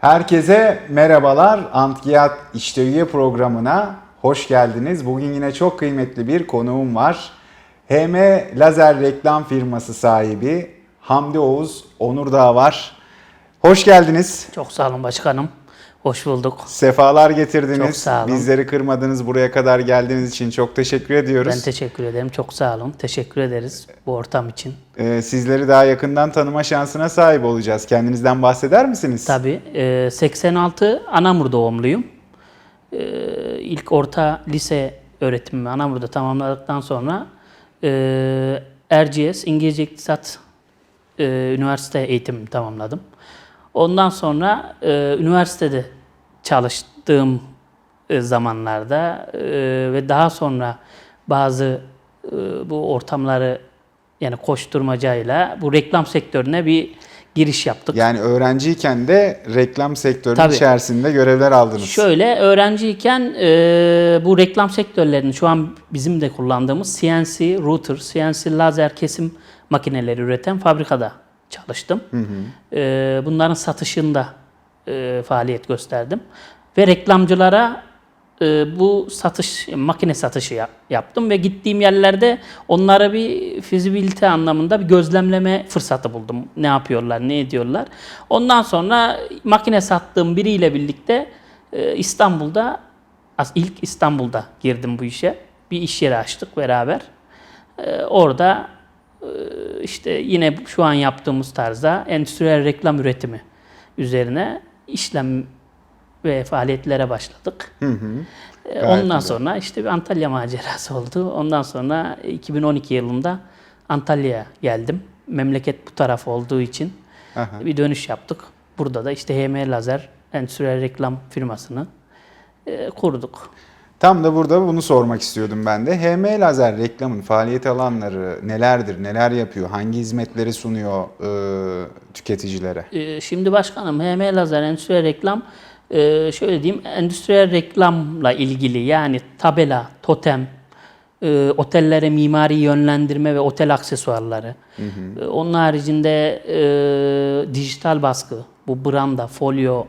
Herkese merhabalar. Antgiyat İşte programına hoş geldiniz. Bugün yine çok kıymetli bir konuğum var. HM Lazer Reklam Firması sahibi Hamdi Oğuz Onurdağ var. Hoş geldiniz. Çok sağ olun başkanım. Hoş bulduk. Sefalar getirdiniz. Çok sağ olun. Bizleri kırmadınız. Buraya kadar geldiğiniz için çok teşekkür ediyoruz. Ben teşekkür ederim. Çok sağ olun. Teşekkür ederiz bu ortam için. Ee, sizleri daha yakından tanıma şansına sahip olacağız. Kendinizden bahseder misiniz? Tabii e, 86 Anamur doğumluyum. E, İlk orta lise öğretimimi Anamur'da tamamladıktan sonra e, Erciyes İngilizce İktisat e, üniversite eğitimimi tamamladım. Ondan sonra e, üniversitede çalıştığım e, zamanlarda e, ve daha sonra bazı e, bu ortamları yani koşturmacayla bu reklam sektörüne bir giriş yaptık. Yani öğrenciyken de reklam sektörünün Tabii. içerisinde görevler aldınız. Şöyle öğrenciyken e, bu reklam sektörlerinin şu an bizim de kullandığımız CNC router, CNC lazer kesim makineleri üreten fabrikada çalıştım. E, bunların satışında e, faaliyet gösterdim ve reklamcılara e, bu satış makine satışı yap- yaptım ve gittiğim yerlerde onlara bir fizibilite anlamında bir gözlemleme fırsatı buldum. Ne yapıyorlar, ne ediyorlar. Ondan sonra makine sattığım biriyle birlikte e, İstanbul'da ilk İstanbul'da girdim bu işe. Bir iş yeri açtık beraber. E, orada işte yine şu an yaptığımız tarzda endüstriyel reklam üretimi üzerine işlem ve faaliyetlere başladık. E, Gayet Ondan güzel. sonra işte bir Antalya macerası oldu. Ondan sonra 2012 yılında Antalya'ya geldim. Memleket bu taraf olduğu için Aha. bir dönüş yaptık. Burada da işte HM Lazer endüstriyel reklam firmasını e, kurduk. Tam da burada bunu sormak istiyordum ben de. HM Lazer reklamın faaliyet alanları nelerdir, neler yapıyor, hangi hizmetleri sunuyor e, tüketicilere? E, şimdi başkanım HM Lazer endüstriyel reklam e, şöyle diyeyim endüstriyel reklamla ilgili yani tabela, totem, e, otellere mimari yönlendirme ve otel aksesuarları. E, onun haricinde e, dijital baskı, bu branda, folyo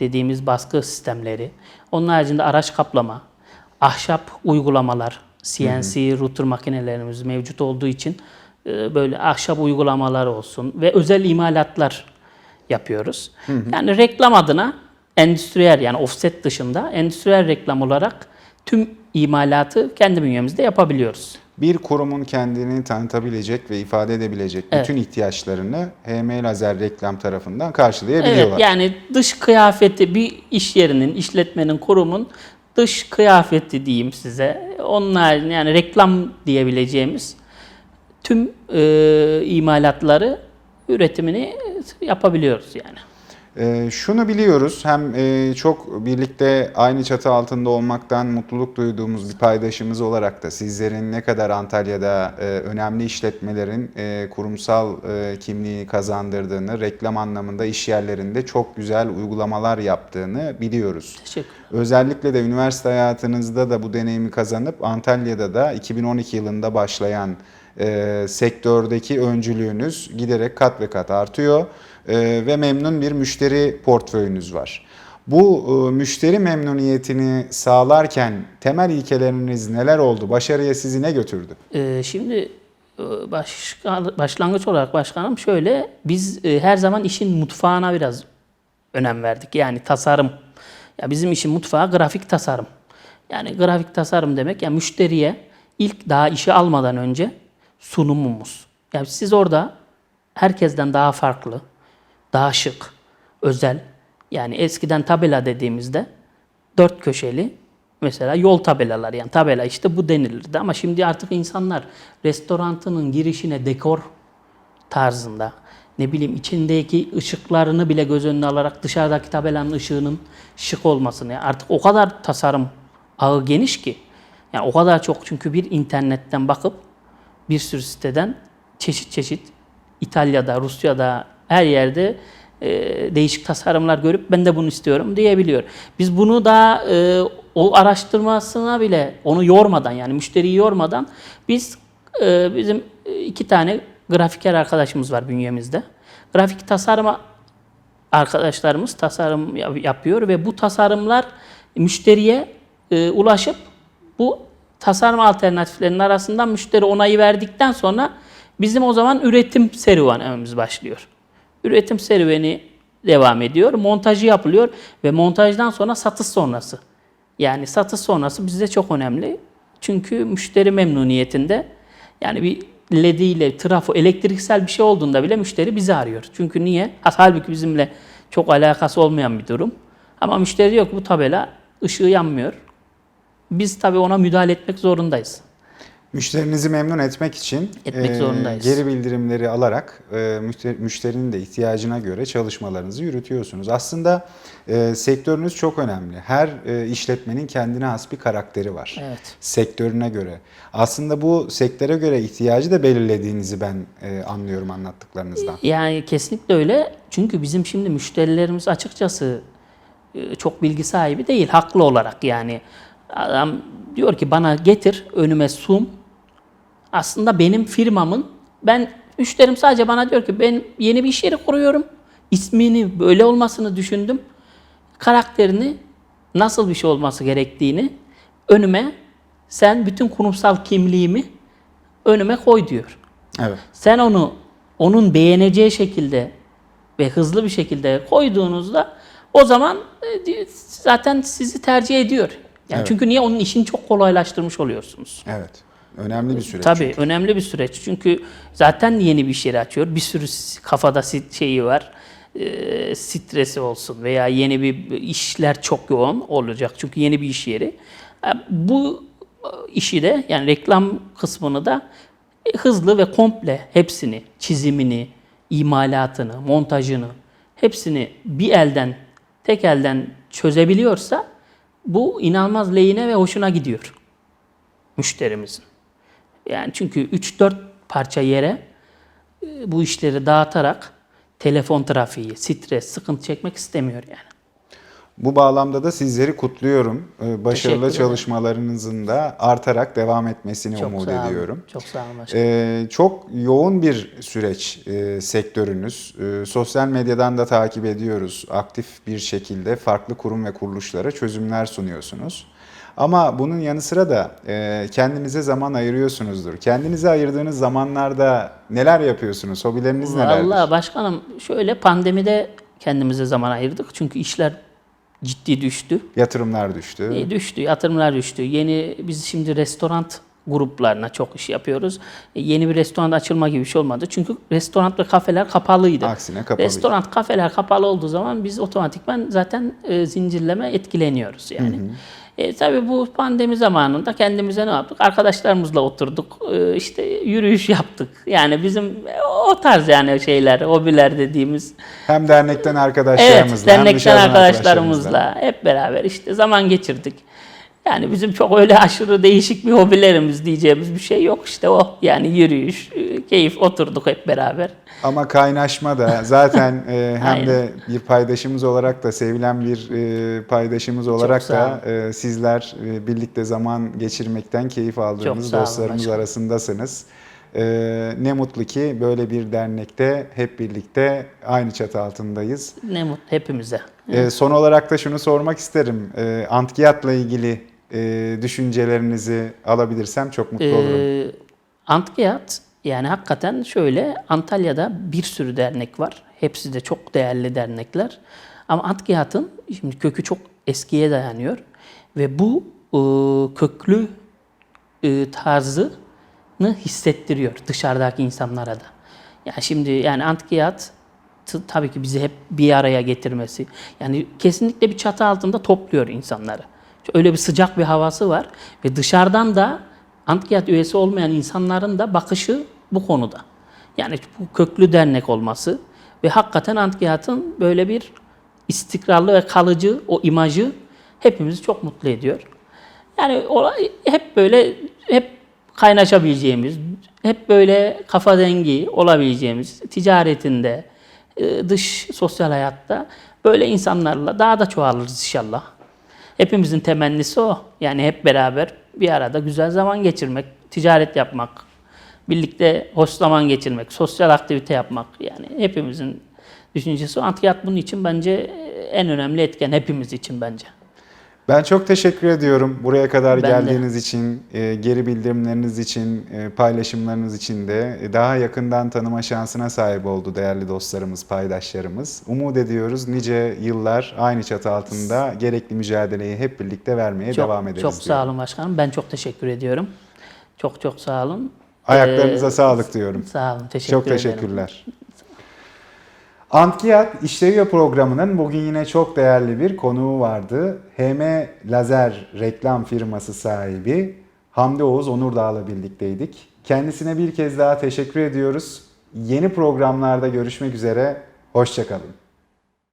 dediğimiz baskı sistemleri. Onun haricinde araç kaplama, ahşap uygulamalar, CNC router makinelerimiz mevcut olduğu için e, böyle ahşap uygulamalar olsun ve özel imalatlar yapıyoruz. Yani reklam adına endüstriyel yani offset dışında endüstriyel reklam olarak tüm imalatı kendi bünyemizde yapabiliyoruz. Bir kurumun kendini tanıtabilecek ve ifade edebilecek bütün ihtiyaçlarını HM Lazer reklam tarafından karşılayabiliyorlar. Evet yani dış kıyafeti bir iş yerinin, işletmenin, kurumun dış kıyafeti diyeyim size. Onlar yani reklam diyebileceğimiz tüm e, imalatları üretimini yapabiliyoruz yani. Ee, şunu biliyoruz hem e, çok birlikte aynı çatı altında olmaktan mutluluk duyduğumuz bir paydaşımız olarak da sizlerin ne kadar Antalya'da e, önemli işletmelerin e, kurumsal e, kimliğini kazandırdığını, reklam anlamında iş yerlerinde çok güzel uygulamalar yaptığını biliyoruz. Teşekkür Özellikle de üniversite hayatınızda da bu deneyimi kazanıp Antalya'da da 2012 yılında başlayan e, sektördeki öncülüğünüz giderek kat ve kat artıyor E, ve memnun bir müşteri portföyünüz var. Bu e, müşteri memnuniyetini sağlarken temel ilkeleriniz neler oldu? Başarıya sizi ne götürdü? Ee, şimdi e, başka, başlangıç olarak başkanım şöyle biz e, her zaman işin mutfağına biraz önem verdik. Yani tasarım. Ya bizim işin mutfağı grafik tasarım. Yani grafik tasarım demek ya müşteriye ilk daha işe almadan önce sunumumuz. Yani siz orada herkesten daha farklı, daha şık, özel. Yani eskiden tabela dediğimizde dört köşeli mesela yol tabelalar yani tabela işte bu denilirdi ama şimdi artık insanlar restorantının girişine dekor tarzında ne bileyim içindeki ışıklarını bile göz önüne alarak dışarıdaki tabelanın ışığının şık olmasını yani artık o kadar tasarım ağı geniş ki yani o kadar çok çünkü bir internetten bakıp bir sürü siteden çeşit çeşit İtalya'da, Rusya'da her yerde e, değişik tasarımlar görüp ben de bunu istiyorum diyebiliyor. Biz bunu da e, o araştırmasına bile onu yormadan yani müşteriyi yormadan biz e, bizim iki tane grafiker arkadaşımız var bünyemizde. Grafik tasarıma arkadaşlarımız tasarım yap- yapıyor ve bu tasarımlar müşteriye e, ulaşıp bu tasarım alternatiflerinin arasından müşteri onayı verdikten sonra bizim o zaman üretim serüvenimiz başlıyor. Üretim serüveni devam ediyor. Montajı yapılıyor ve montajdan sonra satış sonrası. Yani satış sonrası bizde çok önemli. Çünkü müşteri memnuniyetinde yani bir lediyle, trafo, elektriksel bir şey olduğunda bile müşteri bizi arıyor. Çünkü niye? Ha, Halbuki bizimle çok alakası olmayan bir durum. Ama müşteri ki bu tabela ışığı yanmıyor. Biz tabii ona müdahale etmek zorundayız. Müşterinizi memnun etmek için Etmek e, zorundayız. geri bildirimleri alarak e, müşteri- müşterinin de ihtiyacına göre çalışmalarınızı yürütüyorsunuz. Aslında e, sektörünüz çok önemli. Her e, işletmenin kendine has bir karakteri var. Evet. Sektörüne göre. Aslında bu sektöre göre ihtiyacı da belirlediğinizi ben e, anlıyorum anlattıklarınızdan. Yani kesinlikle öyle. Çünkü bizim şimdi müşterilerimiz açıkçası e, çok bilgi sahibi değil haklı olarak yani. Adam diyor ki bana getir önüme sun. Aslında benim firmamın ben müşterim sadece bana diyor ki ben yeni bir iş yeri kuruyorum. İsmini böyle olmasını düşündüm. Karakterini nasıl bir şey olması gerektiğini önüme sen bütün kurumsal kimliğimi önüme koy diyor. Evet. Sen onu onun beğeneceği şekilde ve hızlı bir şekilde koyduğunuzda o zaman e, zaten sizi tercih ediyor. Yani Evet. çünkü niye onun işini çok kolaylaştırmış oluyorsunuz. Evet. Önemli bir süreç. Tabii önemli bir süreç. Çünkü zaten yeni bir yeri açıyor. Bir sürü kafada şeyi var. e, stresi olsun veya yeni bir işler çok yoğun olacak. Çünkü yeni bir iş yeri. Bu e, işi de yani reklam kısmını da e, hızlı ve komple hepsini, çizimini, imalatını, montajını hepsini bir elden, tek elden çözebiliyorsa bu inanılmaz lehine ve hoşuna gidiyor müşterimizin. Yani çünkü 3-4 parça yere e, bu işleri dağıtarak telefon trafiği, stres, sıkıntı çekmek istemiyor yani. Bu bağlamda da sizleri kutluyorum. Ee, Başarılı çalışmalarınızın da artarak devam etmesini Çok umut sağ olun. ediyorum. Çok sağ olun başkanım. Ee, çok yoğun bir süreç e, sektörünüz. Ee, sosyal medyadan da takip ediyoruz. Aktif bir şekilde farklı kurum ve kuruluşlara çözümler sunuyorsunuz. Ama bunun yanı sıra da e, kendinize zaman ayırıyorsunuzdur. Kendinize ayırdığınız zamanlarda neler yapıyorsunuz? Hobileriniz nelerdir? Vallahi başkanım şöyle pandemide kendimize zaman ayırdık. Çünkü işler ciddi düştü. Yatırımlar düştü. E, düştü, yatırımlar düştü. Yeni biz şimdi restoran gruplarına çok iş yapıyoruz. E, yeni bir restoran açılma gibi bir şey olmadı. Çünkü restoran ve kafeler kapalıydı. Aksine kapalı. Restoran, kafeler kapalı olduğu zaman biz otomatikman zaten e, zincirleme etkileniyoruz yani. E, tabii bu pandemi zamanında kendimize ne yaptık? Arkadaşlarımızla oturduk, e, işte yürüyüş yaptık. Yani bizim e, o tarz yani şeyler, hobiler dediğimiz. Hem dernekten Evet, arkadaşlarımızla hem dernekten dışarıdan arkadaşlarımızla hep beraber işte zaman geçirdik. Yani bizim çok öyle aşırı değişik bir hobilerimiz diyeceğimiz bir şey yok işte o. Yani yürüyüş, e, keyif oturduk hep beraber. Ama kaynaşma da zaten e, hem de bir paydaşımız olarak da sevilen bir e, paydaşımız olarak da e, sizler e, birlikte zaman geçirmekten keyif olun dostlarımız başkanım. arasındasınız. E, ne mutlu ki böyle bir dernekte hep birlikte aynı çatı altındayız. Ne mutlu hepimize. E, son olarak da şunu sormak isterim. E, Antkiyat'la ilgili e, düşüncelerinizi alabilirsem çok mutlu olurum. Ee, Antkiyat yani hakikaten şöyle Antalya'da bir sürü dernek var. Hepsi de çok değerli dernekler. Ama Antkiyat'ın şimdi kökü çok eskiye dayanıyor ve bu e, köklü e, tarzını hissettiriyor dışarıdaki insanlara da. Yani şimdi yani Antkiyat tabii ki bizi hep bir araya getirmesi. Yani kesinlikle bir çatı altında topluyor insanları. Öyle bir sıcak bir havası var ve dışarıdan da Antkiyat üyesi olmayan insanların da bakışı bu konuda. Yani bu köklü dernek olması ve hakikaten Antkiyat'ın böyle bir istikrarlı ve kalıcı o imajı hepimizi çok mutlu ediyor. Yani hep böyle hep kaynaşabileceğimiz, hep böyle kafa dengi olabileceğimiz ticaretinde, e, dış sosyal hayatta böyle insanlarla daha da çoğalırız inşallah. Hepimizin temennisi o. Yani hep beraber bir arada güzel zaman geçirmek, ticaret yapmak, birlikte hoş zaman geçirmek, sosyal aktivite yapmak. Yani hepimizin düşüncesi. Antiyat bunun için bence en önemli etken hepimiz için bence. Ben çok teşekkür ediyorum buraya kadar Ben de. geldiğiniz için, e, geri bildirimleriniz için, e, paylaşımlarınız için de e, daha yakından tanıma şansına sahip oldu değerli dostlarımız, paydaşlarımız. Umut ediyoruz nice yıllar aynı çatı altında gerekli mücadeleyi hep birlikte vermeye Çok, devam ederiz. çok diyorum. sağ olun başkanım. Ben çok teşekkür ediyorum. Çok çok sağ olun. Ayaklarınıza Ee, sağlık diyorum. Sağ olun. Teşekkür Çok ederim. teşekkürler. Antkiyat İşleviyor programının bugün yine çok değerli bir konuğu vardı. HM Lazer reklam firması sahibi Hamdi Oğuz Onurdağ'la birlikteydik. Kendisine bir kez daha teşekkür ediyoruz. Yeni programlarda görüşmek üzere. Hoşçakalın.